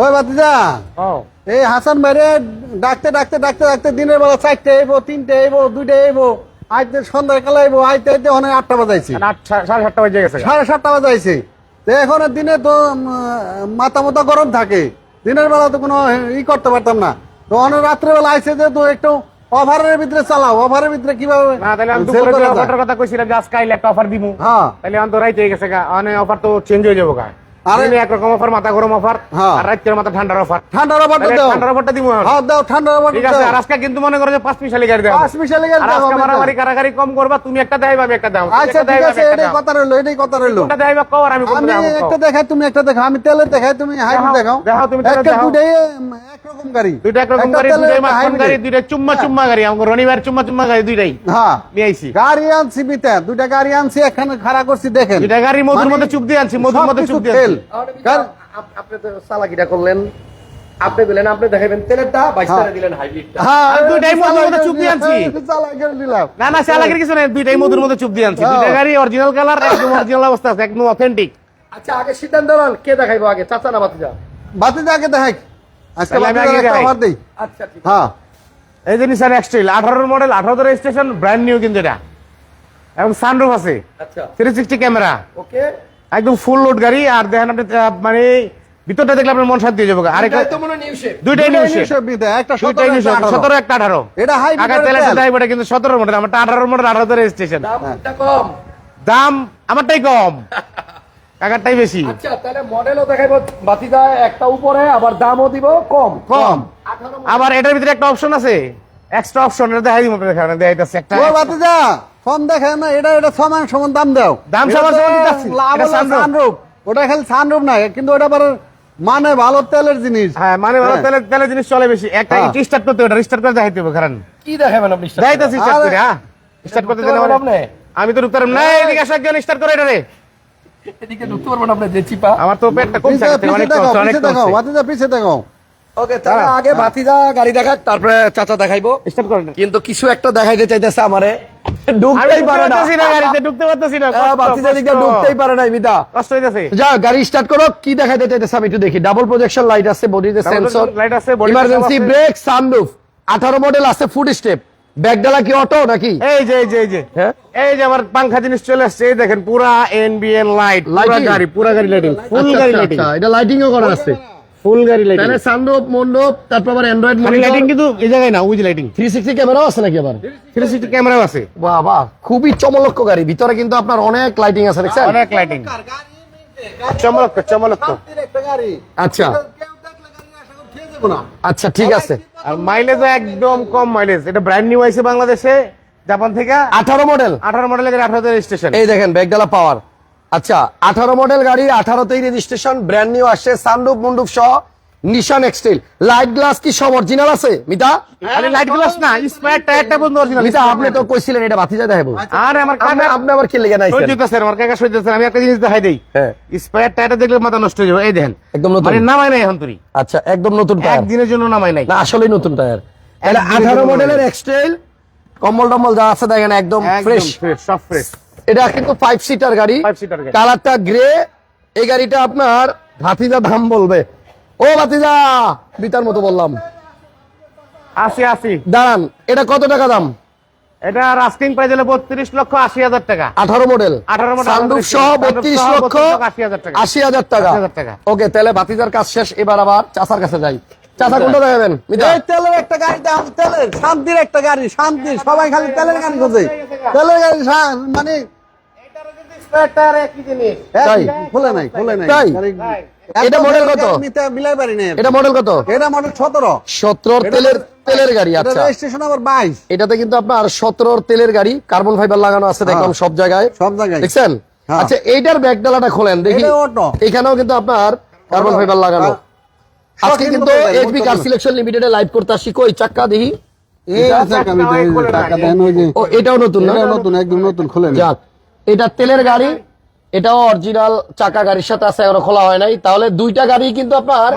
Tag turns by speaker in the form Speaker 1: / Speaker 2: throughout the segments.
Speaker 1: ওই বাতিজা এই হাসান ডাকতে ডাকতে ডাকতে ডাকতে দিনের বেলা চারটে আইবো তিনটে আইবো দুইটা আইবো আইতে সন্ধ্যাকালে আইবো আইতে আইতে অনেক আটটা বাজাইছি।
Speaker 2: আট সাড়ে সাতটা বাজে গেছে
Speaker 1: সাড়ে সাতটা বাজাইছি। তো এখন দিনে তো মাথা মতো গরম থাকে। দিনের বেলা তো কোনো ই করতে পারতাম না। তো অনেক রাত্রেবেলা আইসে যে তো একটু অফারের ভিতরে চালাও। অফারের ভিতরে কীভাবে
Speaker 2: না তাহলে আমি দুপুরে কথা কইছিলাম যে আজকে আইলে একটা অফার দিমু।
Speaker 1: হ্যাঁ।
Speaker 2: তাহলে আমি তো রাইতে গেছে গা। অনেক অফার তো চেঞ্জ হয়ে যাব গা।
Speaker 1: আরে-
Speaker 2: একরকম অফার মাথা গরম অফার
Speaker 1: হ্যাঁ।
Speaker 2: আর মাথা ঠান্ডার অফার।
Speaker 1: ঠান্ডার অফারটা দাও।
Speaker 2: ঠান্ডার অফারটা দিমু।
Speaker 1: হ্যাঁ দাও ঠান্ডার অফারটা
Speaker 2: ঠিক আছে আর আজকে কিন্তু মনে করো যে পাঁচ মিশালি গাড়ি দেওয়া
Speaker 1: পাঁচ মিশালি গাড়ি দাও,
Speaker 2: আজকে মারামারি কারাগারি কম করবা তুমি একটা দেখাইবা আমি একটা দাম
Speaker 1: আচ্ছা ঠিক আছে এটাই কথা রইল এটাই কথা রইল।
Speaker 2: একটা দেখাইবা কও আর আমি কোনটা
Speaker 1: আমি একটা দেখাই তুমি একটা দেখাও আমি তেলে দেখাই তুমি হাইব্রিড
Speaker 2: দেখাও,
Speaker 1: দেখাও।
Speaker 2: দেখাও, তুমি তেলে দেখাও।
Speaker 1: দুটাই উম, একরকম গাড়ি।
Speaker 2: দুইটা একরকম গাড়ি
Speaker 1: তেলের,
Speaker 2: মাখন গাড়ি দুইটা চুম্মা চুম্মা গাড়ি। আমার রনিবার চুম্মা চুম্মা গাড়ি দুইটাই
Speaker 1: হ্যাঁ।
Speaker 2: নিয়ে আইছি।
Speaker 1: গাড়ি আনছি বিতে দুইটা গাড়ি আনছি এখানে খাড়া করছি দেখেন।
Speaker 2: দুইটা গাড়ি মধুর
Speaker 1: মানে
Speaker 2: মধ্যে চুপ দিয়ে আনছি মধুর মধ্যে চুপ দিয়ে আনছি।
Speaker 3: আপনি তো চালাকিটা করলেন। আপনি দিলেন আপনি দেখাবেন তেলেরটা বাইশটা দিলেন হাইব্রিডটা।
Speaker 1: হ্যাঁ
Speaker 2: দুইটাই মধুর মধ্যে চুপ দিয়ে আনছি।
Speaker 1: করে দিলাম।
Speaker 2: না না চালাকের কিছু নাই দুইটাই মধুর মধ্যে চুপ দিয়ে আনছি। দুইটা
Speaker 1: হ্যাঁ।
Speaker 2: গাড়ি অরিজিনাল কালার একদম অরিজিনাল অবস্থা আছে একদম অথেন্টিক
Speaker 3: আচ্ছা আগে সিদ্ধান্ত নেন কে দেখাইবো আগে? চাচা না বাতিজা
Speaker 1: বাতি আগে দেখাই। আজকে। অফার দেই।
Speaker 3: আচ্ছা ঠিক
Speaker 1: হ্যাঁ।
Speaker 2: এই যে নিসান এক্সট্রিল আঠারোর মডেল আঠারো রেজিস্ট্রেশন ব্র্যান্ড নিউ কিন্তু এটা। এবং সানরুফ আছে।
Speaker 3: আচ্ছা।
Speaker 2: Three sixty camera
Speaker 3: okay.
Speaker 2: একদম ফুল লোড গাড়ি আর দেখেন আপনি মানে ভিতরটা দেখলে আপনার মন শান্তি হয়ে যাবে। আর
Speaker 3: তো মনে নিউ শেপ
Speaker 2: দুইটাই নিউ
Speaker 1: দুইটাই নিউশেপ একটা
Speaker 2: দুইটাই নিউ সতেরো একটা আঠারো।
Speaker 1: এটা হাই
Speaker 2: আগে তেলে। দেয় এটা কিন্তু সতেরো মডেল আমারটা আঠারো মডেল আঠারো রেজিস্ট্রেশন
Speaker 3: দামটা কম।
Speaker 2: দাম আমারটাই কম। কাকারটাই বেশি।
Speaker 3: আচ্ছা তাহলে মডেলও দেখাইবো বাতিজা একটা উপরে আবার দামও দিব কম।
Speaker 2: কম। আবার এটার ভিতরে একটা অপশন আছে। এক্সট্রা অপশন এটা দেখাই দিব দেখা দেখাইতেছে একটা।
Speaker 1: ও বাতি যা কম দেখে না এটা এটা সমান সমান দাম দাও।
Speaker 2: দাম সমান সমান দিতাছি। এটা sunroof।
Speaker 1: ওটা খালি সানরূপ না কিন্তু ওটা আবার মানে ভালো তেলের জিনিস।
Speaker 2: হ্যাঁ মানে ভালো
Speaker 1: তেলের
Speaker 2: তেলে তেলে জিনিস চলে বেশি। একটা
Speaker 1: হ্যাঁ।
Speaker 2: স্টার্ট করতে ওটা স্টার্ট করে দেখাইতে হবে কারণ
Speaker 3: কি দেখাবেন আপনি
Speaker 2: দেখাইতেছি স্টার্ট করে হ্যাঁ। স্টার্ট করতে দেন
Speaker 3: আপনি?
Speaker 2: আমি তো ঢুকতে পারব না। এদিকে আসো একজন স্টার্ট করে এটা রে।
Speaker 3: এদিকে ঢুকতে পারবেন আপনি যে চিপা
Speaker 2: আমার তো পেটটা কম
Speaker 1: পিছে
Speaker 2: থাকে
Speaker 1: পিছে
Speaker 2: অনেক কষ্ট অনেক
Speaker 1: পিছে দেখো বাতি যা পিছে দেখো
Speaker 3: ওকে তাহলে আগে বাতিজা গাড়ি দেখাক তারপরে চাচা দেখাইবো।
Speaker 2: স্টার্ট করেন।
Speaker 3: কিন্তু কিছু একটা দেখাইতে চাইতেছে আমারে। ঢুকতেই পারে না।
Speaker 2: গাড়িতে ঢুকতে পারতেছি না।
Speaker 3: আহ,
Speaker 2: কষ্ট,
Speaker 3: দিকে ঢুকতেই পারে না মিতা
Speaker 2: কষ্ট হইতাছে।
Speaker 3: যা গাড়ি স্টার্ট করো কি দেখাইতে চাইতেছে আমি একটু দেখি। ডাবল প্রজেকশন লাইট আছে বডিতে সেন্সর
Speaker 2: light আছে,
Speaker 3: ইমার্জেন্সি ব্রেক সানরুফ 18 মডেল আছে ফুড স্টেপ ব্যাকডালা কি অটো নাকি?
Speaker 2: এই যে এই যে এই যে।
Speaker 3: হ্যাঁ?
Speaker 2: এই যে আমার পাংখা জিনিস চলে আসছে এই দেখেন পুরা এনবিএন লাইট পুরা গাড়ি পুরা গাড়ি লাইটিং ফুল
Speaker 3: আচ্ছা,
Speaker 2: গাড়ি
Speaker 3: আচ্ছা,
Speaker 2: লাইটিং
Speaker 3: আচ্ছা, এটা লাইটিংও করা আছে।
Speaker 2: ফুল গাড়ি লাইটিং
Speaker 3: তাহলে সানরুফ মন্ডপ তারপর আবার অ্যান্ড্রয়েড
Speaker 2: খালি লাইটিং কিন্তু এই জায়গায় না যে লাইটিং
Speaker 3: 360 ক্যামেরাও আছে নাকি আবার?
Speaker 2: থ্রি সিক্সটি ক্যামেরাও আছে।
Speaker 3: বাহ বাহ খুবই চমলক্ষ গাড়ি। ভিতরে কিন্তু আপনার অনেক লাইটিং আছে দেখছেন?
Speaker 2: অনেক লাইটিং চমলক চমলক
Speaker 1: শান্তির একটা গাড়ি
Speaker 3: আচ্ছা
Speaker 1: গাড়ি
Speaker 3: আচ্ছা ঠিক আছে।
Speaker 2: আর মাইলেজ একদম কম মাইলেজ এটা ব্র্যান্ড নিউ আইছে বাংলাদেশে জাপান থেকে।
Speaker 3: 18 মডেল
Speaker 2: আঠারো মডেল গাড়ি আঠারো রেজিস্ট্রেশন
Speaker 3: এই দেখেন ব্যাগডালা পাওয়ার আচ্ছা আঠারো মডেল গাড়ি আঠারোতেই রেজিস্ট্রেশন ব্র্যান্ড নিউ আসছে সান্ডুপ মুন্ডুপ সহ। নিশান এক্সটেল লাইট গ্লাস কি সব অরিজিনাল আছে? মিতা?
Speaker 2: আরে লাইট গ্লাস না স্পেয়ার টায়ারটা বন্ধ অরিজিনাল
Speaker 3: মিতা আপনি তো কইছিলেন এটা বাতিজা দেখাবো
Speaker 2: আরে আমার কাকা
Speaker 3: আপনি আবার কি লেগে নাই
Speaker 2: না, আমার কাকা সহ্য হইতাছে আমি একটা জিনিস দেখাই দেই।
Speaker 3: হ্যাঁ।
Speaker 2: স্পেয়ার টায়ারটা দেখলে মাথা নষ্ট হয়ে যাবে এই দেখেন।
Speaker 3: একদম নতুন।
Speaker 2: মানে নামাই নাই এখন তুই
Speaker 3: আচ্ছা একদম নতুন টায়ার
Speaker 2: একদিনের জন্য নামাই নাই।
Speaker 3: না আসলেই নতুন টায়ার তাহলে
Speaker 2: একদিনের
Speaker 3: আঠারো
Speaker 2: জন্য
Speaker 3: মডেলের
Speaker 2: নয়।
Speaker 3: এক্সটেল কম্বল টম্বল যা আছে দেখেন একদম
Speaker 2: একদম
Speaker 3: ফ্রেশ
Speaker 2: ফ্রেশ সব ফ্রেশ
Speaker 3: এটা কিন্তু ফাইভ সিটার গাড়ি।
Speaker 2: Five seater গাড়ি।
Speaker 3: কালারটা গ্রে এই গাড়িটা আপনার ভাতিজা দাম বলবে। ও ভাতিজা বিতার মতো বললাম।
Speaker 2: আশি আশি।
Speaker 3: দাঁড়ান এটা কত টাকা দাম?
Speaker 2: এটা আস্কিং প্রাইস হলো বত্রিশ লক্ষ আশি হাজার টাকা।
Speaker 3: আঠারো মডেল
Speaker 2: 18 model,
Speaker 3: সানরুফ সহ বত্রিশ লক্ষ
Speaker 2: 32 হাজার টাকা।
Speaker 3: আশি হাজার টাকা।
Speaker 2: টাকা।
Speaker 3: ওকে তাহলে ভাতিজার কাজ শেষ এবার আবার চাচার কাছে যাই। চাচা কোনটা দেখাবেন?
Speaker 1: তেলের একটা গাড়ি দাম তেলের শান্তির একটা গাড়ি শান্তি সবাই খালি তেলের গাড়ি খোঁজে। তেলের গাড়ি মানে খুলে নাই খুলে
Speaker 3: এটা
Speaker 1: তেলের
Speaker 3: কত?
Speaker 1: গাড়ি মিলাই পারি না
Speaker 3: এটা মডেল কত?
Speaker 1: এটা মডেল সতেরো।
Speaker 3: সতেরো তেলের তেলের গাড়ি আচ্ছা।
Speaker 1: রেজিস্ট্রেশন আবার বাইশ।
Speaker 3: এটাতে কিন্তু আপনার সতেরোর তেলের গাড়ি কার্বন ফাইবার লাগানো আছে দেখলাম
Speaker 1: হ্যাঁ।
Speaker 3: সব জায়গায়।
Speaker 1: সব জায়গায়।
Speaker 3: দেখছেন?
Speaker 1: হ্যাঁ।
Speaker 3: আচ্ছা এইটার ব্যাগডালাটা খোলেন দেখি। এখানেও কিন্তু আপনার কার্বন ফাইবার লাগানো।
Speaker 1: হ্যাঁ।
Speaker 3: আজকে কিন্তু এইচবি কার। সিলেকশন লিমিটেডে লাইভ করতে আসি। কই? চাক্কা দেখি। এটাও নতুন না?
Speaker 1: নতুন একদম নতুন খুলে
Speaker 3: যাক এটা তেলের গাড়ি এটাও অরিজিনাল চাকা গাড়ির সাথে আছে এখনও খোলা হয় নাই। তাহলে দুইটা গাড়ি কিন্তু আপনার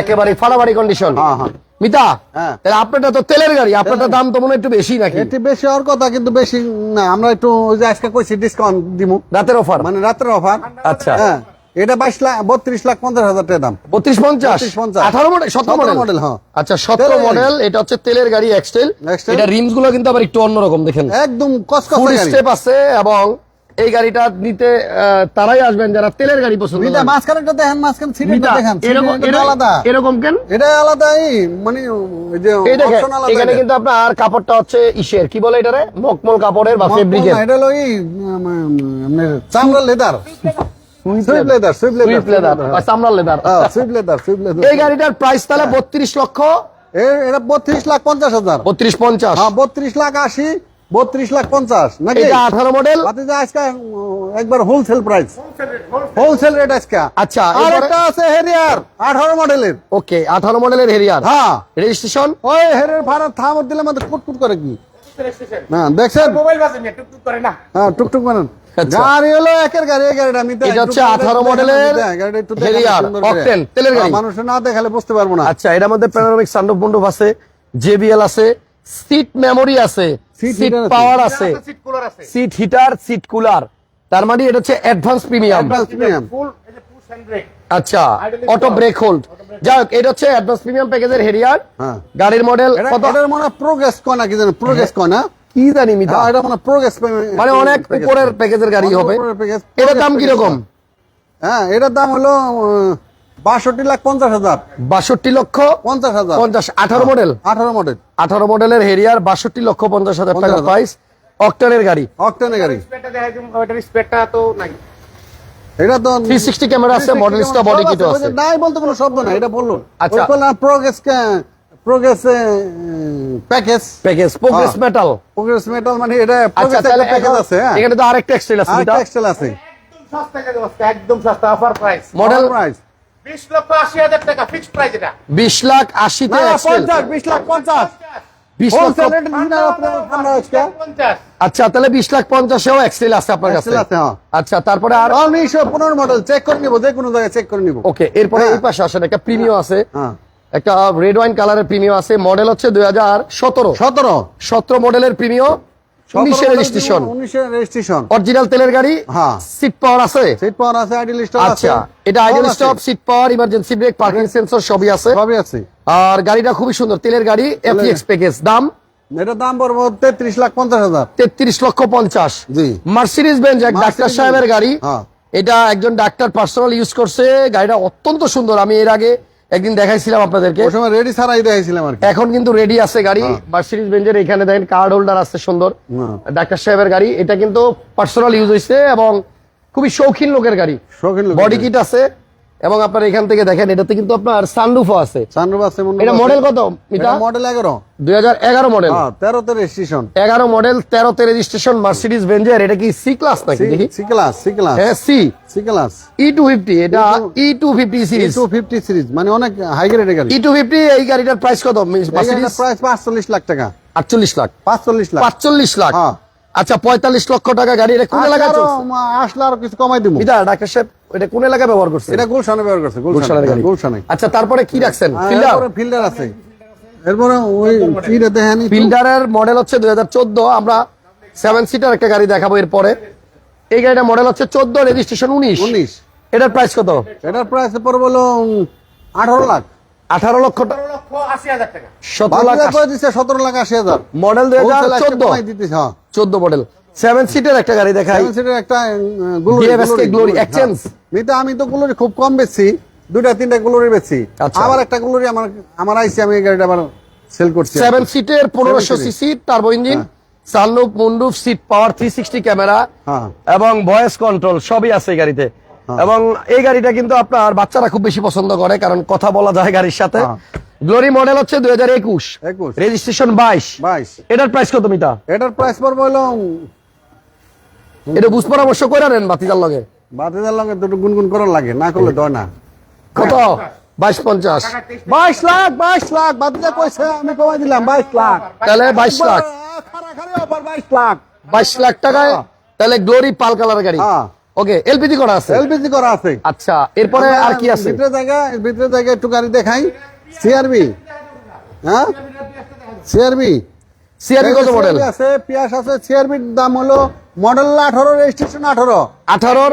Speaker 3: একেবারে ফাটাফাটি কন্ডিশন
Speaker 1: হ্যাঁ, হ্যাঁ।
Speaker 3: মিতা
Speaker 1: হ্যাঁ।
Speaker 3: তাহলে আপনারটা তো তেলের গাড়ি আপনারটা দাম তো মনে একটু বেশি নাকি?
Speaker 1: এটি বেশি হওয়ার কথা কিন্তু বেশি না। আমরা একটু ওই যে আজকে কইছি ডিসকাউন্ট দিমু।
Speaker 3: রাতের অফার
Speaker 1: মানে রাত্রের অফার
Speaker 3: আচ্ছা।
Speaker 1: হ্যাঁ। এটা বাইশ লাখ বত্রিশ লাখ পঞ্চাশ হাজার টাকা দাম।
Speaker 3: বত্রিশ পঞ্চাশ?
Speaker 1: 32, 50
Speaker 3: আঠারো মডেল সতেরো
Speaker 1: 17
Speaker 3: মডেল
Speaker 1: হ্যাঁ।
Speaker 3: আচ্ছা সতেরো মডেল এটা হচ্ছে তেলের গাড়ি এক্সটেল
Speaker 1: Excel।
Speaker 3: এটা রিমসগুলো কিন্তু আবার একটু অন্যরকম দেখেন।
Speaker 1: একদম
Speaker 3: ফুল
Speaker 1: কসকসে
Speaker 3: স্টেপ আছে এবং এই গাড়িটা নিতে তারাই আসবেন যারা তেলের গাড়ি পছন্দ
Speaker 1: এটা
Speaker 3: করেন।
Speaker 1: মাঝখানেটা দেখেন মাঝখানে সিটটা দেখেন
Speaker 3: এরকম
Speaker 1: আলাদা।
Speaker 3: এরকম কেন?
Speaker 1: এটা আলাদাই মানে যে option আলাদা
Speaker 3: এখানে। কিন্তু আপনার কাপড়টা হচ্ছে ইসের। কি বলে এটারে? মকমল কাপড়ের বা ফেব্রিকের
Speaker 1: এটা হলো এই আপনার চামড়া লেদার।
Speaker 3: চামড়ার এই গাড়িটার প্রাইস তাহলে বত্রিশ লক্ষ?
Speaker 1: এটা বত্রিশ লাখ পঞ্চাশ হাজার।
Speaker 3: বত্রিশ পঞ্চাশ।
Speaker 1: হ্যাঁ বত্রিশ লাখ আশি। বত্রিশ লাখ পঞ্চাশ নাকি?
Speaker 3: আঠারো মডেল
Speaker 1: আজকে একবার হোলসেল প্রাইস হোলসেল রেট আজকে।
Speaker 3: আচ্ছা,
Speaker 1: আর একটা আছে হেরিয়ার আঠারো মডেলের
Speaker 3: ওকে আঠারো মডেলের হেরিয়ার
Speaker 1: হ্যাঁ।
Speaker 3: রেজিস্ট্রেশন
Speaker 1: ওই হেরের ভাড়া থামর দিলে আমাদের কুটকুট করে কি? না দেখছেন?
Speaker 2: মোবাইল বাজে না টুকটুক করে না।
Speaker 1: হ্যাঁ টুকটুক বানান।
Speaker 3: আচ্ছা।
Speaker 1: গাড়ি হলো একের গাড়ি এই গাড়িটা আমি
Speaker 3: এটা হচ্ছে 18 মডেলের তেলের গাড়ি।
Speaker 1: মানুষ না দেখালে বুঝতে পারব না।
Speaker 3: আচ্ছা এটার মধ্যে প্যানোরামিক সানরুফ মন্ডপ আছে জেবিএল আছে সিট মেমোরি আছে সিট পাওয়ার আছে।
Speaker 2: সিট কুলার আছে
Speaker 3: সিট হিটার সিট কুলার। তার মানে এটা হচ্ছে advance premium
Speaker 1: Advance premium।
Speaker 2: Full এই যে পুশ হ্যান্ড ব্রেক
Speaker 3: আচ্ছা অটো। ব্রেক হোল্ড যাই হোক এটা হচ্ছে অ্যাডভান্স প্রিমিয়াম প্যাকেজের হেরিয়ার
Speaker 1: হ্যাঁ।
Speaker 3: গাড়ির মডেল কত?
Speaker 1: মনে প্রোগ্রেস কয় না কি জানো প্রোগ্রেস কয় না?
Speaker 3: কি জানি মিতা?
Speaker 1: হ্যাঁ, এটা মানে প্রোগ্রেস
Speaker 3: মানে অনেক উপরের প্যাকেজের গাড়ি হবে। এটার দাম কীরকম?
Speaker 1: হ্যাঁ এটার দাম হলো বাষট্টি লাখ পঞ্চাশ হাজার।
Speaker 3: বাষট্টি লক্ষ
Speaker 1: পঞ্চাশ হাজার।
Speaker 3: পঞ্চাশ আঠারো মডেল
Speaker 1: আঠারো মডেল
Speaker 3: আঠারো মডেলের হেরিয়ার বাষট্টি লক্ষ পঞ্চাশ হাজার টাকা
Speaker 1: 50,000
Speaker 3: প্রাইস অক্টানের গাড়ি।
Speaker 1: অক্টেনে গাড়ি।
Speaker 2: স্পেডটা তো নাই।
Speaker 1: এটা তো
Speaker 3: 360 ক্যামেরা আছে, আছে।
Speaker 1: নাই বলতে কোনো শব্দ এটা বলল
Speaker 3: আচ্ছা।
Speaker 1: আচ্ছা progress progress package
Speaker 3: package progress
Speaker 1: হ্যাঁ।
Speaker 3: মেটাল
Speaker 1: প্রোগ্রেস মেটাল মানে এটা
Speaker 3: আচ্ছা তাহলে
Speaker 1: প্যাকেজ আছে হ্যাঁ।
Speaker 3: এখানে তো আরেকটা এক্সটেল আছে
Speaker 1: আর
Speaker 3: মিতা
Speaker 1: টেক্সটাইল আছে।
Speaker 2: একদম সস্তা একদম সস্তা অফার প্রাইস
Speaker 3: মডেল
Speaker 1: প্রাইস
Speaker 2: 20 লক্ষ 80 হাজার টাকা ফিক্সড প্রাইস এটা।
Speaker 3: বিশ লাখ আশিতে
Speaker 1: না
Speaker 3: এক্সটেল
Speaker 1: 50 20 লাখ 50
Speaker 3: বিশ
Speaker 1: আমরা
Speaker 2: 50
Speaker 3: আচ্ছা তাহলে বিশ লাখ পঞ্চাশেও এক্সটেল আছে আপনার কাছে।
Speaker 1: হ্যাঁ।
Speaker 3: আচ্ছা তারপরে আর
Speaker 1: উনিশশো পনেরো মডেল চেক করে নিবো যে কোনো জায়গায় চেক করে নিবো।
Speaker 3: ওকে এরপরে
Speaker 1: হ্যাঁ।
Speaker 3: এই পাশে আসেন একটা প্রিমিয়াম আছে।
Speaker 1: হ্যাঁ।
Speaker 3: একটা রেড ওয়াইন কালারের প্রিমিয়াম আছে। মডেল হচ্ছে দুই হাজার সতেরো।
Speaker 1: সতেরো।
Speaker 3: সতেরো মডেলের প্রিমিয়াম উনিশের রেজিস্ট্রেশন
Speaker 1: উনিশের রেজিস্ট্রেশন
Speaker 3: অরিজিনাল তেলের গাড়ি?
Speaker 1: হ্যাঁ।
Speaker 3: সিট পাওয়ার আছে?
Speaker 1: সিট পাওয়ার আছে আইডি লিস্ট
Speaker 3: আচ্ছা এটা idle stop seat power emergency brake parking sensor সবই আছে।
Speaker 1: সবই আছে।
Speaker 3: আর গাড়িটা খুবই সুন্দর তেলের গাড়ি এফএক্স প্যাকেজ দাম?
Speaker 1: এটার দাম পড়ব তেত্রিশ লাখ পঞ্চাশ হাজার।
Speaker 3: তেত্রিশ লক্ষ পঞ্চাশ।
Speaker 1: জি।
Speaker 3: মার্সিডিজ বেঞ্জ এক ডাক্তার সাহেবের গাড়ি।
Speaker 1: হ্যাঁ।
Speaker 3: এটা একজন ডাক্তার পার্সোনাল ইউজ করছে। গাড়িটা অত্যন্ত সুন্দর। আমি এর আগে একদিন দেখাইছিলাম আপনাদেরকে।
Speaker 1: ওই সময় রেডি সারাই দেখাইছিলাম আর
Speaker 3: এখন কিন্তু রেডি আছে গাড়ি। মার্সিডিজ বেঞ্জের এখানে দেখেন কার্ড হোল্ডার আছে সুন্দর।
Speaker 1: হ্যাঁ।
Speaker 3: ডাক্তার সাহেবের গাড়ি। এটা কিন্তু পার্সোনাল ইউজ হয়েছে এবং খুবই শৌখিন লোকের গাড়ি।
Speaker 1: শৌখিন
Speaker 3: বডি কিট আছে। এবং আপনার এখান থেকে দেখেন এটাতে কিন্তু আপনার সানরুফও আছে।
Speaker 1: সানরুফ আছে
Speaker 3: এটা মডেল কত মিটা
Speaker 1: মডেল এগারো।
Speaker 3: দুই হাজার এগারো মডেল
Speaker 1: হ্যাঁ তেরোতে রেজিস্ট্রেশন
Speaker 3: এগারো মডেল তেরোতে রেজিস্ট্রেশন মার্সিডিজ বেঞ্জের এটা কি সি ক্লাস নাকি দেখি?
Speaker 1: সি ক্লাস সি ক্লাস
Speaker 3: হ্যাঁ C
Speaker 1: C class
Speaker 3: E two fifty এটা E two fifty series
Speaker 1: two fifty series মানে অনেক হাই গ্রেডের গাড়ি।
Speaker 3: ই টু ফিফটি এই গাড়িটার প্রাইস কত? মার্সিডিজ
Speaker 1: প্রাইস পাঁচচল্লিশ লাখ টাকা।
Speaker 3: আটচল্লিশ লাখ।
Speaker 1: পাঁচচল্লিশ লাখ।
Speaker 3: পাঁচচল্লিশ লাখ।
Speaker 1: হ্যাঁ।
Speaker 3: আচ্ছা পঁয়তাল্লিশ লক্ষ টাকা গাড়ি এটা কোন এলাকায়
Speaker 1: মা, আসলে আরও কিছু কমাই দিব।
Speaker 3: ডাক্তার সাহেব এটা কোন এলাকায় ব্যবহার করছে
Speaker 1: এটা গুলশানে ব্যবহার করছে
Speaker 3: গুলশানের
Speaker 1: গুলশানে
Speaker 3: গাড়ি।
Speaker 1: গুলশানে।
Speaker 3: আচ্ছা তারপরে কি রাখছেন? ফিল্ডার?
Speaker 1: ফিল্ডার আছে। এরপরে ওই দেখেন
Speaker 3: ফিল্ডারের মডেল হচ্ছে দুই হাজার চোদ্দ আমরা সেভেন সিটার একটা গাড়ি দেখাবো এরপরে। এই গাড়িটার মডেল হচ্ছে চোদ্দ রেজিস্ট্রেশন উনিশ।
Speaker 1: উনিশ।
Speaker 3: এটার প্রাইস কত?
Speaker 1: এটার প্রাইস পড়বে হলো আঠারো লাখ।
Speaker 3: আঠারো লক্ষ টাকা
Speaker 2: 17 লক্ষ 80 হাজার টাকা।
Speaker 3: সতেরো লাখ
Speaker 1: বাকিরা করে দিচ্ছে সতেরো লাখ আশি হাজার।
Speaker 3: মডেল দুই হাজার
Speaker 1: Wholesale আজকে
Speaker 3: চোদ্দ।
Speaker 1: কমাই দিতেছে, হ্যাঁ।
Speaker 3: চোদ্দ মডেল। সেভেন সিটের একটা গাড়ি দেখাই
Speaker 1: Seven seater একটা
Speaker 3: exchange।
Speaker 1: হ্যাঁ। মিতা আমি তো গ্লোরি খুব কম বেচছি দুইটা তিনটা গ্লোরি বেচছি
Speaker 3: আচ্ছা।
Speaker 1: আবার একটা গ্লোরি আমার আমার আইসি আমি এই গাড়িটা আবার সেল করছি
Speaker 3: সেভেন সিটের পনেরোশো। CC turbo engine sunroof moonroof seat power three sixty camera
Speaker 1: হ্যাঁ।
Speaker 3: এবং ভয়েস কন্ট্রোল সবই আছে এই গাড়িতে এবং এই গাড়িটা কিন্তু আপনার বাচ্চারা খুব বেশি পছন্দ করে কারণ কথা বলা যায় গাড়ির সাথে
Speaker 1: হ্যাঁ।
Speaker 3: গ্লোরি মডেল হচ্ছে দুই হাজার একুশ
Speaker 1: 21
Speaker 3: রেজিস্ট্রেশন বাইশ
Speaker 1: বাইশ
Speaker 3: এটার প্রাইস কত মিটা
Speaker 1: এটার প্রাইস পড়বে হলো
Speaker 3: এটা বুঝ পরামর্শ করে নেন বাতিজার লগে।
Speaker 1: বাতিদার লগে দুটো গুনগুন করার লাগে না করলে দয় না।
Speaker 3: কত? বাইশ পঞ্চাশ।
Speaker 1: বাইশ লাখ বাইশ লাখ কইছে আমি কমাই দিলাম বাইশ লাখ।
Speaker 3: তাহলে বাইশ লাখ।
Speaker 1: বাইশ লাখ
Speaker 3: বাইশ লাখ টাকায় তাহলে গ্লোরি পাল কালার গাড়ি।
Speaker 1: হ্যাঁ।
Speaker 3: ওকে এলপিজি করা আছে?
Speaker 1: এলপিজি করা আছে।
Speaker 3: আচ্ছা এরপরে আর কি আছে?
Speaker 1: ভিতরে জায়গা ভিতরে জায়গা একটু গাড়ি দেখাই। সিআরবি হ্যাঁ? সিআরবি
Speaker 3: সিআরবি কত মডেল
Speaker 1: আছে পিয়াস আছে সিআরবির দাম হলো মডেল আঠারো রেজিস্ট্রেশন আঠারো।
Speaker 3: আঠারোর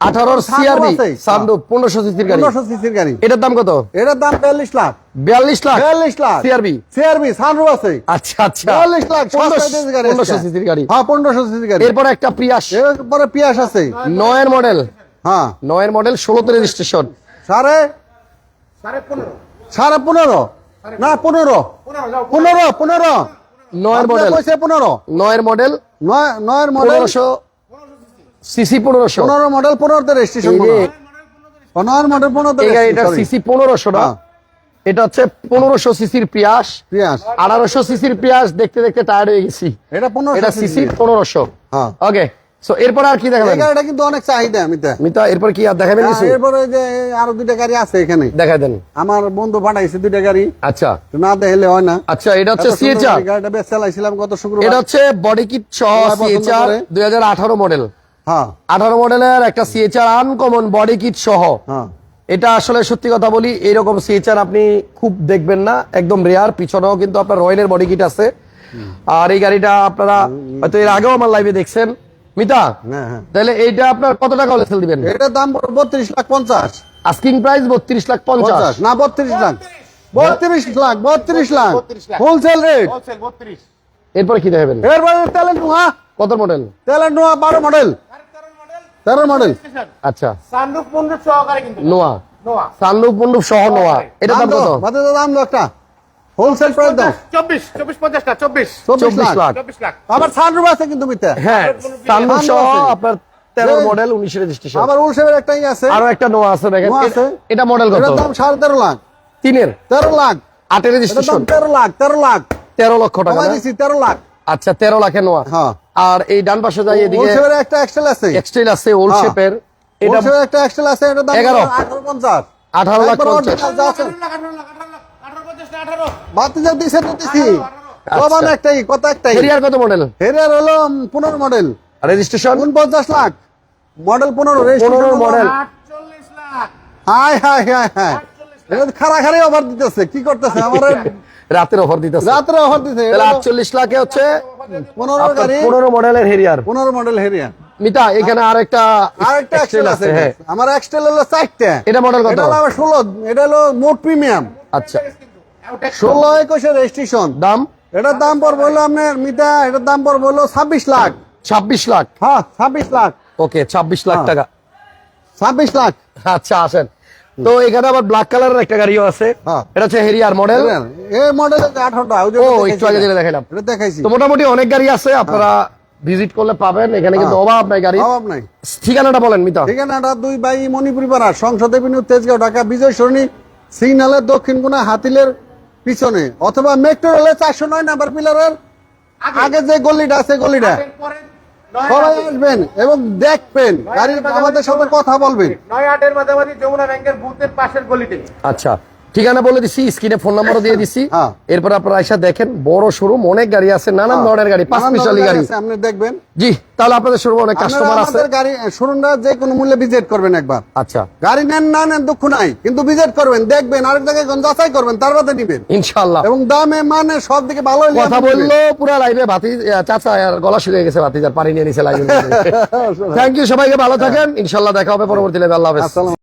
Speaker 3: আঠারোর সিআরবি? সানরুফ পনেরোশো সিসির গাড়ি।
Speaker 1: পনেরোশো সিসির গাড়ি।
Speaker 3: এটার দাম কত?
Speaker 1: এটার দাম বিয়াল্লিশ লাখ।
Speaker 3: বিয়াল্লিশ লাখ?
Speaker 1: বিয়াল্লিশ লাখ।
Speaker 3: সিআরবি
Speaker 1: সিআরবি সানরুফ আছে।
Speaker 3: আচ্ছা আচ্ছা।
Speaker 1: বিয়াল্লিশ লাখ
Speaker 3: পনেরোশো সিসির গাড়ি।
Speaker 1: হ্যাঁ পনেরোশো সিসির গাড়ি।
Speaker 3: এরপর একটা প্রিয়াস
Speaker 1: এরপরে পিয়াস আছে।
Speaker 3: নয়ের মডেল।
Speaker 1: হ্যাঁ।
Speaker 3: নয়ের মডেল ষোলোতে রেজিস্ট্রেশন।
Speaker 1: সাড়ে? সাড়ে পনেরো। না পনেরো। পনেরো পনেরো।
Speaker 3: নয়ের মডেল
Speaker 1: পনেরো?
Speaker 3: নয়ের মডেল
Speaker 1: নয় নয়ের মডেল
Speaker 3: পনেরোশো সিসি পনেরোশো।
Speaker 1: পনেরো মডেল পনেরোতে রেজিস্ট্রেশন নয়ের মডেল পনেরোতে sorry।
Speaker 3: সিসি পনেরোশো না
Speaker 1: হ্যাঁ।
Speaker 3: এটা হচ্ছে পনেরোশো সিসির পিয়াস।
Speaker 1: পিয়াস।
Speaker 3: আঠারোশো সিসির পিয়াস দেখতে দেখতে টায়ার হয়ে গেছি।
Speaker 1: এটা পনেরো
Speaker 3: এটা সিসি পনেরোশো।
Speaker 1: হ্যাঁ।
Speaker 3: ওকে সো এরপর আর কি দেখাবেন?
Speaker 1: গাড়িটা কিন্তু অনেক চাহিদা
Speaker 3: মিতা। এরপর কি আর দেখাবেন কিছু?
Speaker 1: এরপরে যে আরও দুইটা গাড়ি আছে এখানে।
Speaker 3: দেখাই দেন।
Speaker 1: আমার বন্ধু পাঠাইছে দুইটা গাড়ি।
Speaker 3: আচ্ছা।
Speaker 1: না দেখলে হয় না।
Speaker 3: আচ্ছা এটা হচ্ছে সিএচআর
Speaker 1: গাড়িটা বেশ চালাইছিলাম গত
Speaker 3: এটা হচ্ছে বডি কিট সিএচআর মডেল
Speaker 1: হ্যাঁ।
Speaker 3: আঠারো মডেলের একটা সিএচআর আনকমন বডি কিট সহ।
Speaker 1: হ্যাঁ।
Speaker 3: এটা আসলে সত্যি কথা বলি এইরকম সিএচআর আপনি খুব দেখবেন না একদম রেয়ার পিছনেও কিন্তু আপনার রয়্যালের বডি কিট আছে আর এই গাড়িটা আপনারা হয়তো এর আগেও আমার লাইভে দেখছেন। মিতা
Speaker 1: হ্যাঁ হ্যাঁ।
Speaker 3: তাহলে এইটা আপনার কত টাকা হলে সেল দিবেন?
Speaker 1: এটার দাম বত্রিশ লাখ পঞ্চাশ।
Speaker 3: আস্কিং প্রাইস বত্রিশ লাখ পঞ্চাশ।
Speaker 1: না বত্রিশ লাখ। বত্রিশ লাখ বত্রিশ লাখ। হোলসেল রেট
Speaker 3: এরপরে কি দেখাবেন?
Speaker 1: এরপরে তেলের নোয়া
Speaker 3: কত মডেল
Speaker 1: তেলের নোয়া বারো মডেল তেরো মডেল
Speaker 3: আচ্ছা।
Speaker 2: সানরুফ পনেরো সহকারে কিন্তু।
Speaker 3: নোয়া।
Speaker 2: নোয়া।
Speaker 3: সানরুফ মন্ডুপ সহ নোয়া। এটা দাম কত?
Speaker 1: দাম দো একটা। হোলসেল প্রাইস দাও।
Speaker 2: চব্বিশ চব্বিশ পঞ্চাশটা চব্বিশ।
Speaker 1: চব্বিশ
Speaker 3: চব্বিশ
Speaker 1: লাখ।
Speaker 3: লাখ।
Speaker 2: চব্বিশ লাখ।
Speaker 1: আবার সানরুফ আছে কিন্তু মিথ্যা।
Speaker 3: হ্যাঁ সানরুফ সহ। আপনার তেরো
Speaker 1: যে-
Speaker 3: মডেল উনিশ রেজিস্ট্রেশন
Speaker 1: আবার উলসেবের একটাই আছে।
Speaker 3: আরও একটা নোয়া আছে দেখেন। এটা- মডেল কত?
Speaker 1: এটার দাম সাড়ে তেরো লাখ।
Speaker 3: তিনের?
Speaker 1: তেরো লাখ।
Speaker 3: আটের
Speaker 1: এটার
Speaker 3: রেজিস্ট্রেশন
Speaker 1: দাম তেরো লাখ তেরো লাখ।
Speaker 3: তেরো লক্ষ টাকা না?
Speaker 1: দিছি তেরো লাখ।
Speaker 3: আচ্ছা তেরো লাখের নোয়া
Speaker 1: হ্যাঁ।
Speaker 3: আর এই ডান পাশে যাই এদিকে
Speaker 1: উলসেবের একটা এক্সেল আছে।
Speaker 3: এক্সটেল আছে ওল্ড
Speaker 1: হ্যাঁ।
Speaker 3: শেপের এটা
Speaker 1: উলসেবের একটা এক্সেল আছে এটার দাম
Speaker 3: এগারো।
Speaker 1: আঠারো পঞ্চাশ।
Speaker 3: আঠারো লাখ
Speaker 1: একবার
Speaker 3: পঞ্চাশ।
Speaker 1: original যা আছে।
Speaker 2: আঠারো লাখ আঠারো। লাখ আঠারো লাখ আঠারো পঞ্চাশটা আঠারো
Speaker 1: বাতি যা দিছে তো দিছি।
Speaker 3: আচ্ছা।
Speaker 1: কমান একটাই কত একটাই।
Speaker 3: এরিয়ার কত মডেল
Speaker 1: হেরিয়ার হলো পনেরো মডেল
Speaker 3: রেজিস্ট্রেশন
Speaker 1: উনপঞ্চাশ লাখ। মডেল পনেরো
Speaker 3: পনেরো model
Speaker 1: high high high high এটা অফার দিতেছে কি করতেছে? আমার
Speaker 3: রাতের অফার দিতেছে।
Speaker 1: রাত্রে অফার দিতেছে।
Speaker 3: আটচল্লিশ লাখে হচ্ছে
Speaker 1: পনেরো গাড়ি।
Speaker 3: পনেরো মডেলের হেরিয়ার।
Speaker 1: পনেরো মডেল হেরিয়ার।
Speaker 3: মিতা এখানে আর একটা
Speaker 1: আরেকটা এক্সেল আছে
Speaker 3: হ্যাঁ।
Speaker 1: আমার এক্সেল হলো চারটা।
Speaker 3: এটা মডেল কত?
Speaker 1: এটা হলো এটা হলো মোট প্রিমিয়াম
Speaker 3: আচ্ছা।
Speaker 1: ষোলো একুশে রেজিস্ট্রেশন
Speaker 3: দাম?
Speaker 1: এটার দাম পড়বে হলো আপনার মিটা এটার দাম পড়বে হলো ছাব্বিশ লাখ।
Speaker 3: ছাব্বিশ লাখ?
Speaker 1: হ্যাঁ ছাব্বিশ লাখ।
Speaker 3: ওকে ছাব্বিশ লাখ
Speaker 1: হ্যাঁ।
Speaker 3: টাকা।
Speaker 1: ছাব্বিশ লাখ।
Speaker 3: আচ্ছা আসেন। তো এখানে আবার ব্ল্যাক কালারের একটা গাড়িও আছে।
Speaker 1: হ্যাঁ।
Speaker 3: এটা হচ্ছে হেরিয়ার মডেল
Speaker 1: এই মডেল আঠারোটা
Speaker 3: ও একটু আগে যেটা দেখালাম
Speaker 1: এটা দেখাইছি।
Speaker 3: তো মোটামুটি অনেক গাড়ি আছে আপনারা ভিজিট করলে পাবেন। এখানে কিন্তু
Speaker 1: হ্যাঁ।
Speaker 3: অভাব নাই গাড়ি
Speaker 1: অভাব নাই।
Speaker 3: ঠিকানাটা বলেন মিতা।
Speaker 1: ঠিকানাটা দুই বাই মণিপুরি পাড়া সংসদ এভিনিউ তেজগাঁও ঢাকা বিজয় সরণি সিগনালের দক্ষিণ কোনা হাতিলের পিছনে অথবা মেট্রো রেলের চারশো নয় নাম্বার পিলারের আগে। যে গলিটা আছে গলিটা।
Speaker 2: পরে
Speaker 1: সবাই আসবেন এবং দেখবেন গাড়ি আমাদের সাথে কথা বলবেন।
Speaker 2: নয় আটের মাঝামাঝি যমুনা ব্যাংকের বুথের পাশের গলিতে।
Speaker 3: আচ্ছা ঠিকানা বলে দিছি স্ক্রিনে ফোন নাম্বারও দিয়ে দিছি।
Speaker 1: হ্যাঁ।
Speaker 3: এরপর আপনারা এসে দেখেন বড় শোরুম অনেক গাড়ি আছে নানান ধরনের গাড়ি পাঁচ স্পেশালি গাড়ি
Speaker 1: আছে, আপনি দেখবেন।
Speaker 3: জি তাহলে আপনাদের শোরুমে অনেক কাস্টমার আছে
Speaker 1: আমাদের গাড়ি শোরুমটা যে কোনো মূল্যে ভিজিট করবেন একবার।
Speaker 3: আচ্ছা।
Speaker 1: গাড়ি নেন না নেন দুঃখ নাই কিন্তু ভিজিট করবেন দেখবেন আরেক জায়গায় যাচাই করবেন তার বাদে নিবেন।
Speaker 3: ইনশাল্লাহ
Speaker 1: এবং দামে মানে সব দিকে ভালো
Speaker 3: কথা বলল পুরো লাইভে ভাতি চাচা আর গলা শুকিয়ে গেছে ভাতি যার পানি নিয়ে নিছে লাইভে থ্যাংক ইউ সবাইকে ভালো থাকেন। ইনশাল্লাহ দেখা হবে পরবর্তী লাইভে আল্লাহ হাফেজ।